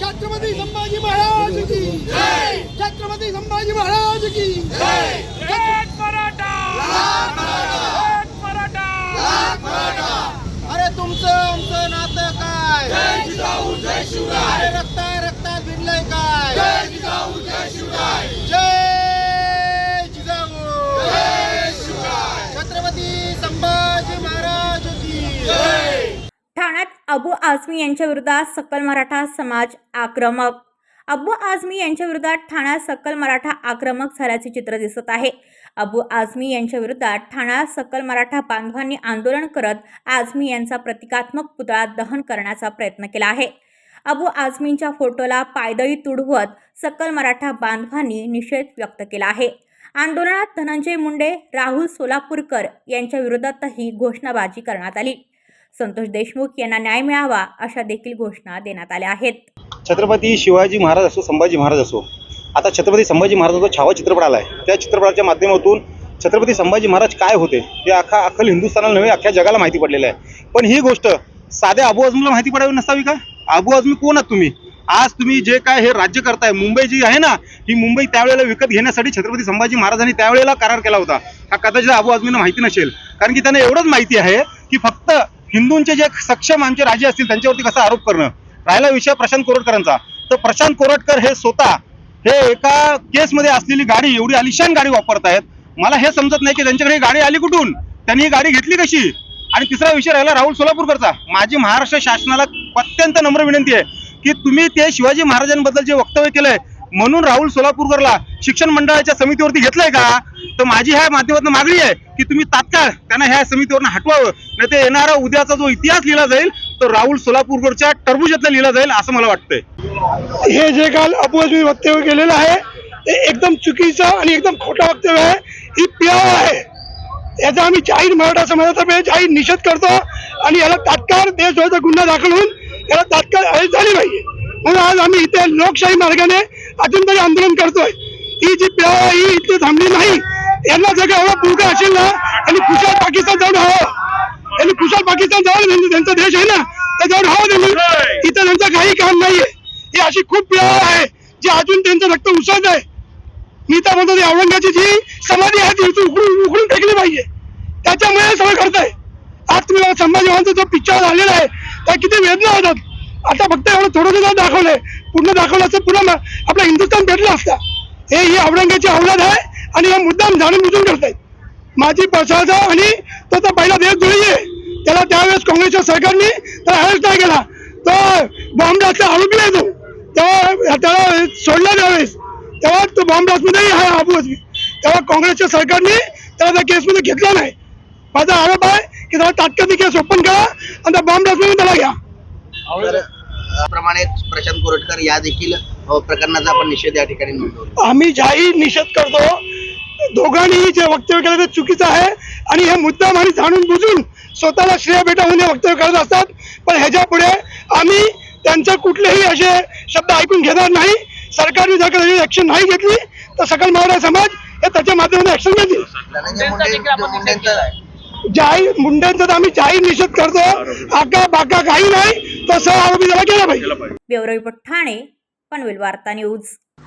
छत्रपती संभाजी महाराज की जय! छत्रपती संभाजी महाराज की जय! एक मराठा! एक मराठा! अरे तुमचं आमचं नातं काय? जय जिजाऊ जय शिवराय! अरे रक्ता अबू आझमी यांच्या विरोधात सकल मराठा समाज आक्रमक. अबू आझमी यांच्या विरोधात ठाण्यात सकल मराठा आक्रमक झाल्याचे चित्र दिसत आहे. अबू आझमी यांच्या विरोधात ठाण्यात सकल मराठा बांधवांनी आंदोलन करत आझमी यांचा प्रतिकात्मक पुतळा दहन करण्याचा प्रयत्न केला आहे. अबू आझमींच्या फोटोला पायदळी तुडवत सकल मराठा बांधवांनी निषेध व्यक्त केला आहे. आंदोलनात धनंजय मुंडे राहुल सोलापूरकर यांच्या विरोधातही घोषणाबाजी करण्यात आली. संतोष देशमुख यांना न्याय मिळावा अशा देखील घोषणा देण्यात आल्या आहेत. छत्रपती शिवाजी महाराज असो संभाजी महाराज असो आता छत्रपती संभाजी महाराजांचा छावा चित्रपट आला आहे त्या चित्रपटाच्या माध्यमातून छत्रपती संभाजी महाराज काय होते हे अख्खा अखल हिंदुस्थानाला नव्हे अख्ख्या जगाला माहिती पडलेलं आहे. पण ही गोष्ट साध्या अबू आझमीला माहिती पडावी नसावी का? अबू आझमी कोण आहात तुम्ही? आज तुम्ही जे काय हे राज्य करताय मुंबई जी आहे ना ही मुंबई त्यावेळेला विकत घेण्यासाठी छत्रपती संभाजी महाराजांनी त्यावेळेला करार केला होता. हा कदाचित अबू आझमींना माहिती नसेल. कारण की त्यांना एवढंच माहिती आहे की फक्त हिंदूंचे जे सक्षम आमचे राजे असतील त्यांच्यावरती कसा आरोप करणं? राहिला विषय प्रशांत कोरटकरांचा. तर प्रशांत कोरटकर हे स्वतः हे एका केसमध्ये असलेली गाडी एवढी आलिशान गाडी वापरतायत. मला हे समजत नाही की त्यांच्याकडे गाडी आली कुठून? त्यांनी ही गाडी घेतली कशी? आणि तिसरा विषय राहिला राहुल सोलापूरकरचा. माझी महाराष्ट्र शासनाला अत्यंत नम्र विनंती आहे की तुम्ही ते शिवाजी महाराजांबद्दल जे वक्तव्य केलंय म्हणून राहुल सोलापूरकरला शिक्षण मंडळाच्या समितीवरती घेतलंय का? तर माझी ह्या माध्यमातून मागणी आहे की तुम्ही तात्काळ त्यांना ह्या समितीवरनं हटवावं. नाही ते येणारा उद्याचा जो इतिहास लिहिला जाईल तो राहुल सोलापूरकडच्या टरबुजातला लिहिला जाईल असं मला वाटतंय. हे जे काल अपवाद वक्तव्य केलेलं आहे ते एकदम चुकीचं आणि एकदम खोटं वक्तव्य आहे. ही पियाव आहे. याचा आम्ही जाहीर मराठा समाजातर्फे जाहीर निषेध करतो आणि याला तात्काळ देशद्रोहाचा गुन्हा दाखल होऊन याला तात्काळ अरेस्ट झाली पाहिजे. म्हणून आज आम्ही इथे लोकशाही मार्गाने अजून तरी आंदोलन करतोय. ही जी पियाव ही इथे थांबली नाही. यांना जर का एवढा पुरका असेल ना आणि खुशाल पाकिस्तान जाऊन हवं. आणि खुशाल पाकिस्तान जाऊन म्हणजे त्यांचा देश आहे ना ते जाऊन हवं त्यांनी. इथं त्यांचं काही काम नाहीये. ही अशी खूप पिळा आहे जी अजून त्यांचं रक्त उसळत आहे. मी तर म्हणतो औरंगाची जी समाधी आहे ती उखडून उखडून फेकली पाहिजे. त्याच्यामुळे सगळं करताय आज तुम्ही बघा संभाजी जो पिक्चर आलेला आहे त्या किती वेदना होतात. आता फक्त एवढं थोडं थोडं दाखवलंय. पूर्ण दाखवलं असतं पुन्हा आपला आपलं हिंदुस्थान भेटलं असता. हे ही औरंगाची औलाद आहे. आणि हे मुद्दाम जाणून बुजून करतायत माझी प्रसाद आणि तो तर पहिला देशद्रोही आहे त्याला त्यावेळेस काँग्रेसच्या सरकारने त्याला अरेस्ट नाही केला. तो बॉम्ब ब्लास्टचा आरोपी आहे तो. तेव्हा त्याला सोडला त्यावेळेस. तेव्हा तो बॉम्ब ब्लास्टमध्येही आहे अबू आझमी तेव्हा काँग्रेसच्या सरकारने त्याला त्या केसमध्ये घेतला नाही. माझा आरोप आहे की त्याला तात्काळ केस ओपन करा आणि त्या बॉम्ब ब्लास्टमध्ये त्याला घ्या. प्रमाणे प्रशांत कोरटकर या देखील प्रकरणाचा आपण निषेध या ठिकाणी नोंदवला आम्ही जाहीर निषेध करतो दोघांनीही जे वक्तव्य केलं ते चुकीचं आहे. आणि हे मुद्दाम आणि जाणून बुजून स्वतःला श्रेय भेटवून हे वक्तव्य करत असतात. पण ह्याच्या पुढे आम्ही त्यांचं कुठलेही असे शब्द ऐकून घेणार नाही. सरकारने जर का ऍक्शन नाही घेतली तर सकल मराठा समाज हे त्याच्या माध्यमातून ऍक्शन घेतील. मुंडेंचं जाहीर मुंड्यांचा तर आम्ही जाहीर निषेध करतो. आका बाका काही नाही. तर सह आरोपी त्याला केला पाहिजे. ब्युरो रिपोर्ट ठाणे पनवेल वार्ता न्यूज.